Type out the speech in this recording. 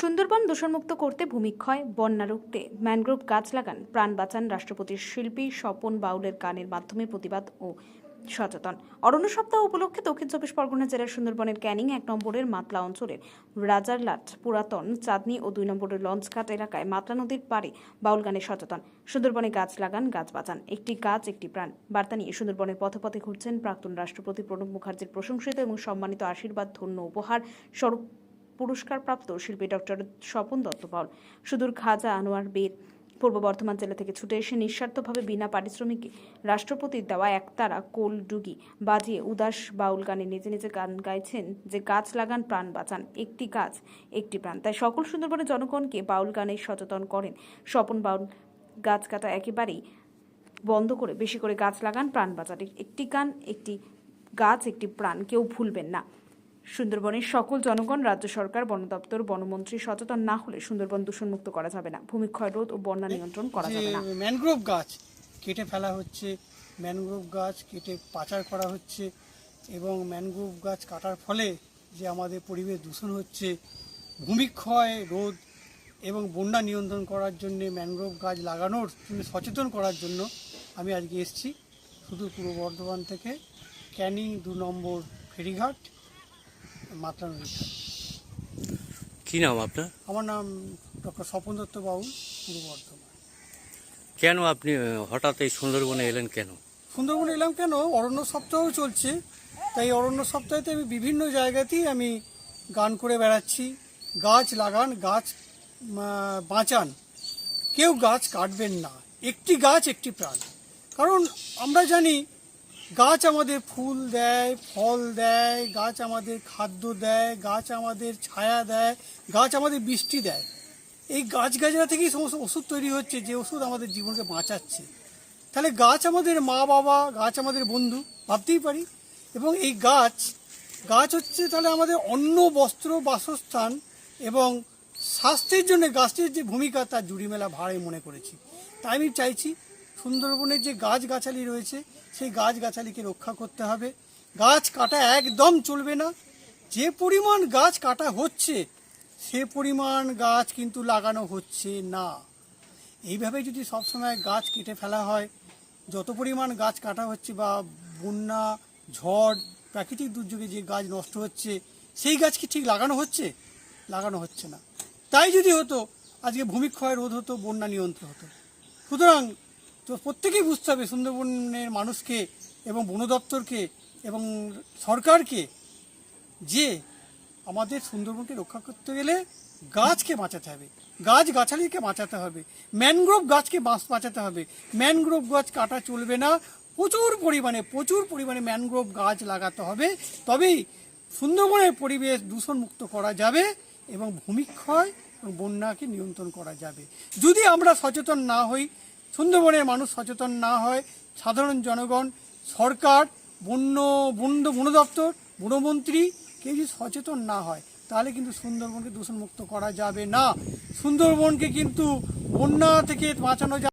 সুন্দরবন দূষণমুক্ত করতে ভূমিক্ষয় বন্যা রুখতে। ম্যানগ্রোভ গাছ লাগান, প্রাণ বাঁচান রাষ্ট্রপতির শিল্পী স্বপন বাউলের গানের মাধ্যমে প্রতিবাদ ও সচেতন। অরণ্য সপ্তাহ উপলক্ষে দক্ষিণ চব্বিশ পরগনা জেলার সুন্দরবনের ক্যানিং এক নম্বরের মাতলা অঞ্চলের রাজারলাট পুরাতন চাঁদনি ও দুই নম্বরের লঞ্চঘাট এলাকায় মাতলা নদীর পাড়ে বাউল গানে সচেতন। সুন্দরবনে গাছ লাগান, গাছ বাঁচান। একটি গাছ, একটি প্রাণ। বার্তা নিয়ে সুন্দরবনের পথে পথে ঘুরছেন প্রাক্তন রাষ্ট্রপতি প্রণব মুখার্জির প্রশংসিত এবং সম্মানিত আশীর্বাদ, ধন্য উপহার স্বরূপ পুরস্কারপ্রাপ্ত শিল্পী ডক্টর স্বপন দত্ত পাল। সুদূর খাজা আনোয়ার বীর। পূর্ব বর্ধমান জেলা থেকে ছুটে এসে নিঃস্বার্থভাবে বিনা পারিশ্রমিকে রাষ্ট্রপতির দেওয়া একতারা কোল ডুগি বাজিয়ে উদাস বাউল গানে নিজে নিজে গান গাইছেন যে গাছ লাগান, প্রাণ বাঁচান, একটি গাছ, একটি প্রাণ। তাই সকল সুন্দরবনের জনগণকে বাউল গানে সচেতন করেন। স্বপন বাউল গাছ কাটা একেবারেই বন্ধ করে বেশি করে গাছ লাগান, প্রাণ বাঁচান। একটি গান, একটি গাছ, একটি প্রাণ কেউ ভুলবেন না। সুন্দরবনের সকল জনগণ, রাজ্য সরকার, বন দপ্তর, বনমন্ত্রী সচেতন না হলে সুন্দরবন দূষণমুক্ত করা যাবে না। ভূমিক্ষয় রোধ ও বন্যা নিয়ন্ত্রণ করা যাবে না। ম্যানগ্রোভ গাছ কেটে ফেলা হচ্ছে, ম্যানগ্রোভ গাছ কেটে পাচার করা হচ্ছে এবং ম্যানগ্রোভ গাছ কাটার ফলে যে আমাদের পরিবেশ দূষণ হচ্ছে, ভূমিক্ষয় রোধ এবং বন্যা নিয়ন্ত্রণ করার জন্য, ম্যানগ্রোভ গাছ লাগানোর জন্য, সচেতন করার জন্য আমি আজকে এসেছি। শুধু পূর্ব বর্ধমান থেকে ক্যানিং দু নম্বর ফেরিঘাট কি নাম আপনার? আমার নাম ডক্টর স্বপন দত্ত বাউল পূর্ব বর্ধমান। কেন আপনি হঠাৎ এই সুন্দরবনে এলেন কেন? সুন্দরবন এলাম কেন? অরণ্য সপ্তাহ চলছে। তাই অরণ্য সপ্তাহেতে আমি বিভিন্ন জায়গাতেই আমি গান করে বেড়াচ্ছি। গাছ লাগান গাছ বাঁচান। কেউ গাছ কাটবেন না। একটি গাছ একটি প্রাণ। কারণ আমরা জানি গাছ আমাদের ফুল দেয়, ফল দেয়, গাছ আমাদের খাদ্য দেয়, গাছ আমাদের ছায়া দেয়, গাছ আমাদের বৃষ্টি দেয়। এই গাছ গাছরা থেকেই সমস্ত ওষুধ তৈরি হচ্ছে যে ওষুধ আমাদের জীবনকে বাঁচাচ্ছে। তাহলে গাছ আমাদের মা, বাবা, গাছ আমাদের বন্ধু, ভাবতেই পারি। এবং এই গাছ গাছ হচ্ছে তাহলে আমাদের অন্ন, বস্ত্র, বাসস্থান এবং স্বাস্থ্যের জন্য গাছের যে ভূমিকা তার জুড়ি মেলা ভাড়াই মনে করেছি। তাই আমি চাইছি সুন্দরবনের যে গাছ গাছালি রয়েছে, সেই গাছ গাছালিকে রক্ষা করতে হবে। গাছ কাটা একদম চলবে না। যে পরিমাণ গাছ কাটা হচ্ছে, সে পরিমাণ গাছ কিন্তু লাগানো হচ্ছে না। এইভাবে যদি সবসময় গাছ কেটে ফেলা হয়, যত পরিমাণ গাছ কাটা হচ্ছে বা বন্যা, ঝড়, প্রাকৃতিক দুর্যোগে যে গাছ নষ্ট হচ্ছে, সেই গাছ কি ঠিক লাগানো হচ্ছে? লাগানো হচ্ছে না। তাই যদি হতো, আজকে ভূমিক্ষয় রোধ হতো, বন্যা নিয়ন্ত্রণ হতো। সুতরাং তো প্রত্যেকেই বুঝতে হবে সুন্দরবনের মানুষকে এবং বন দপ্তরকে এবং সরকারকে যে আমাদের সুন্দরবনকে রক্ষা করতে গেলে গাছকে বাঁচাতে হবে, গাছ গাছালিকে বাঁচাতে হবে, ম্যানগ্রোভ গাছকে বাঁচ, বাঁচাতে হবে। ম্যানগ্রোভ গাছ কাটা চলবে না, প্রচুর পরিমাণে প্রচুর পরিমাণে ম্যানগ্রোভ গাছ লাগাতে হবে। তবেই সুন্দরবনের পরিবেশ দূষণমুক্ত করা যাবে এবং ভূমিক্ষয় এবং বন্যাকে নিয়ন্ত্রণ করা যাবে। যদি আমরা সচেতন না হই সুন্দরবনের মানুষ সচেতন না হয়, সাধারণ জনগণ, সরকার, বন্য, বন বন দপ্তর, বনমন্ত্রী কেউ যদি সচেতন না হয়, তাহলে কিন্তু সুন্দরবনকে দূষণমুক্ত করা যাবে না। সুন্দরবনকে কিন্তু বন্যা থেকে বাঁচানো